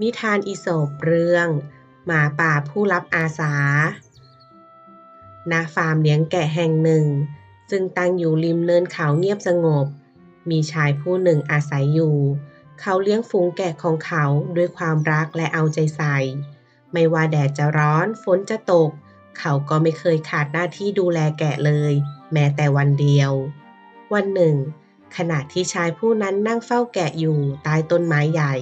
นิทานอีโสปเรื่อง หมาป่าผู้รับอาสา ณ ฟาร์มเลี้ยงแกะแห่งหนึ่ง ซึ่งตั้งอยู่ริมเนินเขาเงียบสงบ มีชายผู้หนึ่งอาศัยอยู่ เขาเลี้ยงฝูงแกะของเขาด้วยความรักและเอาใจใส่ ไม่ว่าแดดจะร้อน ฝนจะตก เขาก็ไม่เคยขาดหน้าที่ดูแลแกะเลย แม้แต่วันเดียว วันหนึ่ง ขณะที่ชายผู้นั้นนั่งเฝ้าแกะอยู่ใต้ต้นไม้ใหญ่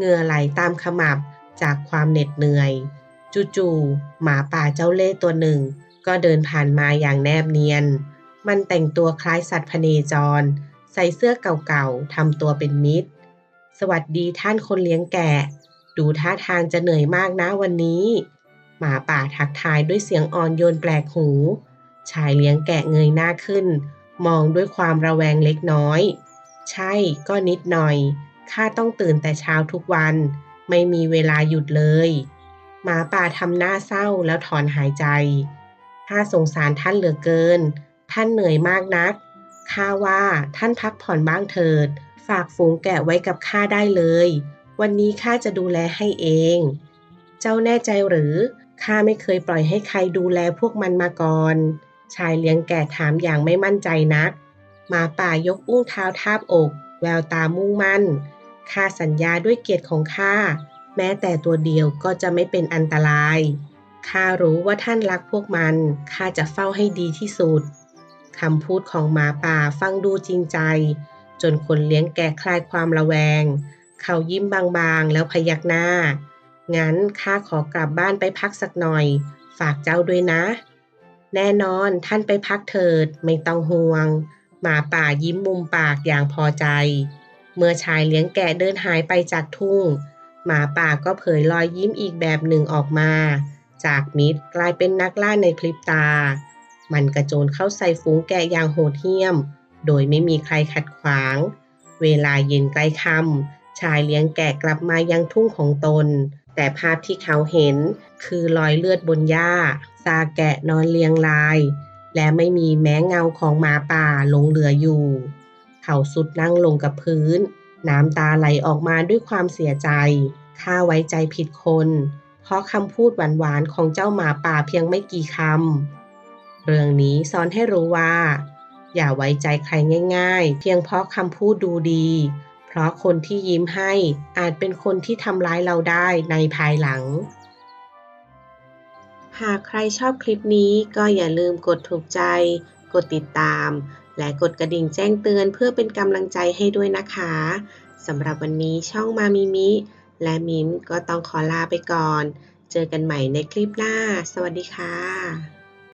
เหงื่อไหลตามขมับจากความเหน็ดเหนื่อย จู่ๆหมาป่าเจ้าเล่ห์ตัวหนึ่ง ก็เดินผ่านมาอย่างแนบเนียน มันแต่งตัวคล้ายสัตว์พเนจร ใส่เสื้อเก่าๆทำตัวเป็นมิตร สวัสดีท่านคนเลี้ยงแกะ ดูท่าทางจะเหนื่อยมากนะวันนี้ หมาป่าทักทายด้วยเสียงอ่อนโยนแปลกหู ชายเลี้ยงแกะเงยหน้าขึ้น มองด้วยความระแวงเล็กน้อย ใช่ก็นิดหน่อย ข้าต้องตื่นแต่เช้าทุกวัน ไม่มีเวลาหยุดเลยหมาป่าทำหน้าเศร้าแล้วถอนหายใจข้าสงสารท่านเหลือเกิน ท่านเหนื่อยมากนักข้าว่าท่านพักผ่อนบ้างเถิด ฝากฝูงแกะไว้กับข้าได้เลย วันนี้ข้าจะดูแลให้เอง เจ้าแน่ใจหรือข้าไม่เคยปล่อยให้ใครดูแลพวกมันมาก่อน ชายเลี้ยงแกะถามอย่างไม่มั่นใจนักหมาป่ายกอุ้งเท้าทาบอก แววตามุ่งมั่น ข้าสัญญาด้วยเกียรติของข้าแม้แต่ตัวเดียวก็จะไม่เป็นอันตราย ข้ารู้ว่าท่านรักพวกมัน ข้าจะเฝ้าให้ดีที่สุด คำพูดของหมาป่าฟังดูจริงใจ จนคนเลี้ยงแกคลายความระแวง เขายิ้มบางๆแล้วพยักหน้า งั้นข้าขอกลับบ้านไปพักสักหน่อย ฝากเจ้าด้วยนะ แน่นอนท่านไปพักเถิด ไม่ต้องห่วง หมาป่ายิ้มมุมปากอย่างพอใจ เมื่อชายเลี้ยงแกะเดินหายไปจากทุ่ง หมาป่าก็เผยรอยยิ้มอีกแบบหนึ่งออกมา จากมิตรกลายเป็นนักล่าในพริบตา มันกระโจนเข้าใส่ฝูงแกะอย่างโหดเหี้ยม โดยไม่มีใครขัดขวาง เวลาเย็นใกล้ค่ำชายเลี้ยงแกะกลับมายังทุ่งของตน แต่ภาพที่เขาเห็นคือรอยเลือดบนหญ้าซาแกะนอนเรียงราย และไม่มีแม้เงาของหมาป่าหลงเหลืออยู่ เขาสุดนั่งลงกับพื้น น้ำตาไหลออกมาด้วยความเสียใจ ข้าไว้ใจผิดคน เพราะคำพูดหวานๆของเจ้าหมาป่าเพียงไม่กี่คำ เรื่องนี้สอนให้รู้ว่า อย่าไว้ใจใครง่ายๆ เพียงเพราะคำพูดดูดี เพราะคนที่ยิ้มให้อาจเป็นคนที่ทำร้ายเราได้ในภายหลังหากใครชอบคลิปนี้ก็อย่าลืมกดถูกใจ กดติดตาม และกดกระดิ่งแจ้งเตือนเพื่อเป็นกำลังใจให้ด้วยนะคะสำหรับวันนี้ช่องมามิมิ และมิมก็ต้องขอลาไปก่อน เจอกันใหม่ในคลิปหน้า สวัสดีค่ะ